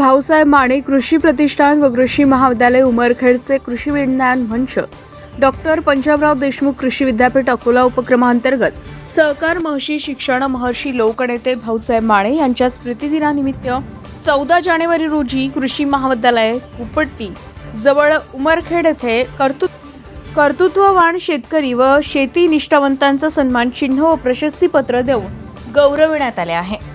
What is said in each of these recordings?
भाऊसाहेब माने कृषी प्रतिष्ठान व कृषी महाविद्यालय उमरखेडचे कृषी विज्ञान मंच. डॉक्टर पंजाबराव देशमुख कृषी विद्यापीठ अकोला उपक्रमांतर्गत सहकार महर्षी शिक्षण महर्षी लोकनेते भाऊसाहेब माने यांच्या स्मृतिदिनानिमित्त चौदा जानेवारी रोजी कृषी महाविद्यालय उपट्टी जवळ उमरखेड येथे कर्तृ कर्तृत्ववान शेतकरी व शेती निष्ठावंतांचा सन्मान चिन्ह व प्रशस्तीपत्र देऊन गौरविण्यात आले आहे.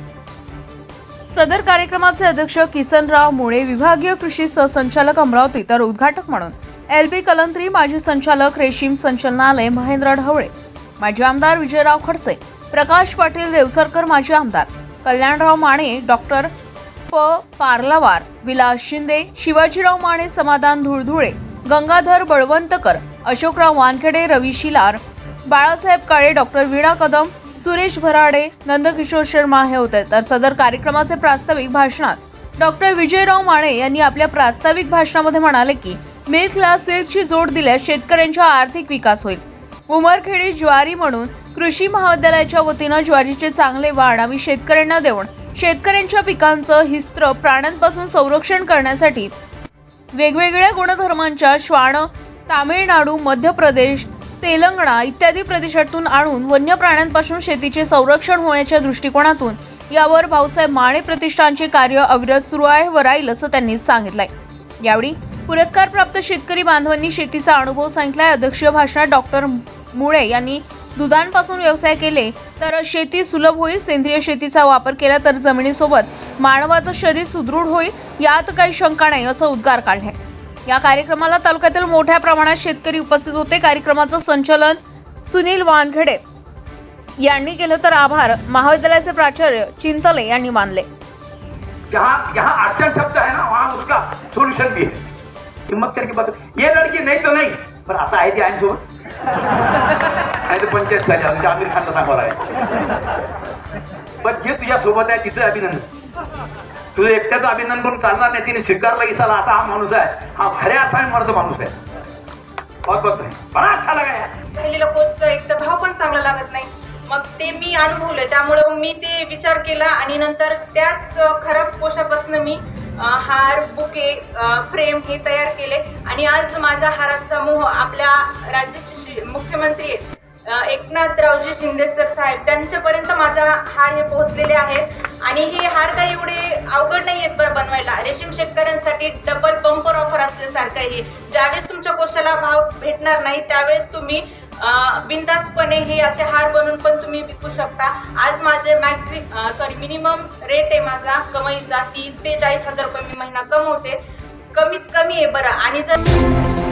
सदर कार्यक्रमाचे अध्यक्ष किसनराव मुळे विभागीय कृषी सहसंचालक अमरावती तर उद्घाटक म्हणून एल बी कलंत्री माजी संचालक रेशीम संचालनालय महेंद्र ढवळे. माजी आमदार विजयराव खडसे प्रकाश पाटील देवसरकर माजी आमदार कल्याणराव माने डॉक्टर प. पार्लावार विलास शिंदे शिवाजीराव माने समाधान धुळधुळे गंगाधर बळवंतकर अशोकराव वानखेडे रवी शिलार बाळासाहेब काळे डॉक्टर वीणा कदम सुरेश भराडे नंदकिशोर शर्मा हे होते. तर सदर कार्यक्रमाचे प्रास्ताविक भाषणात डॉक्टर विजयराव माने यांनी आपल्या प्रास्ताविक भाषणामध्ये म्हणाले की मिल्कला सिल्कची जोड दिल्यास शेतकऱ्यांचा आर्थिक विकास होईल. उमरखेडी ज्वारी म्हणून कृषी महाविद्यालयाच्या वतीनं ज्वारीचे चांगले वाढ आम्ही शेतकऱ्यांना देऊन शेतकऱ्यांच्या पिकांचं हिस्त्र प्राण्यांपासून संरक्षण करण्यासाठी वेगवेगळ्या गुणधर्मांच्या श्वान तामिळनाडू मध्य प्रदेश तेलंगणा इत्यादी प्रदेशातून आणून वन्य प्राण्यांपासून शेतीचे संरक्षण होण्याच्या दृष्टिकोनातून यावर भाऊसाहेब माने प्रतिष्ठानचे कार्य अविरत सुरू आहे व राहील असं त्यांनी सांगितलंय. यावेळी पुरस्कार प्राप्त शेतकरी बांधवांनी शेतीचा अनुभव सांगितलाय. अध्यक्षीय भाषणात डॉक्टर मुळे यांनी दुधांपासून व्यवसाय केले तर शेती सुलभ होईल सेंद्रिय शेतीचा वापर केला तर जमिनीसोबत मानवाचं शरीर सुदृढ होईल यात काही शंका नाही असं उद्गार काढलाय. या कार्यक्रमाला तालुक्यातील मोठ्या प्रमाणात शेतकरी उपस्थित होते. कार्यक्रमाचं संचालन सुनील वानखेडे यांनी केलं. तर आभार. महाविद्यालयाचे प्राचार्य चिंतले यांनी मानले. जहाँ जहाँ अड़चन शब्द है ना वहाँ उसका सोल्यूशन भी है. हिम्मत करके बघ. ये लड़की नाही तर नाही पण आता आहे ती आहे सोबत. नाही तर पंचायत झाली आमच्या म्हणजे आमिर खानला सांगावं लागेल. पण जे तुझ्या सोबत आहे तिचं अभिनंदन. तुझं एकट्याचं अभिनंदन करून चालणार नाही. तिने स्वीकारला इसाला असा हा माणूस आहे. हा खऱ्या अर्थाने मर्द माणूस आहे. बहुत बहुत बड़ा अच्छा लगा यार. एक तर भाव पण चांगला लागत नाही. मग ते मी अनुभवलं त्यामुळं मी ते विचार केला आणि नंतर त्याच खराब पोशापासून मी हार बुके फ्रेम हे तयार केले. आणि आज माझ्या हाराचा मोह आपल्या राज्याचे मुख्यमंत्री आहेत. एकनाथरावजी शिंदे सर साहेब त्यांच्यापर्यंत माझा हार हे पोहोचलेले आहेत आणि हे हार काही एवढे अवघड नाही आहेत बरं बनवायला. रेशीम शेतकऱ्यांसाठी डबल बंपर ऑफर असल्यासारखं आहे. हे ज्यावेळेस तुमच्या कोशाला भाव भेटणार नाही त्यावेळेस तुम्ही बिंदासपणे हे असे हार बनवून पण तुम्ही विकू शकता. आज माझे मॅक्झि सॉरी मिनिमम रेट आहे माझा कमाईचा तीस ते चाळीस हजार रुपये मी महिना कमवते. कमीत कमी आहे बरं. आणि जर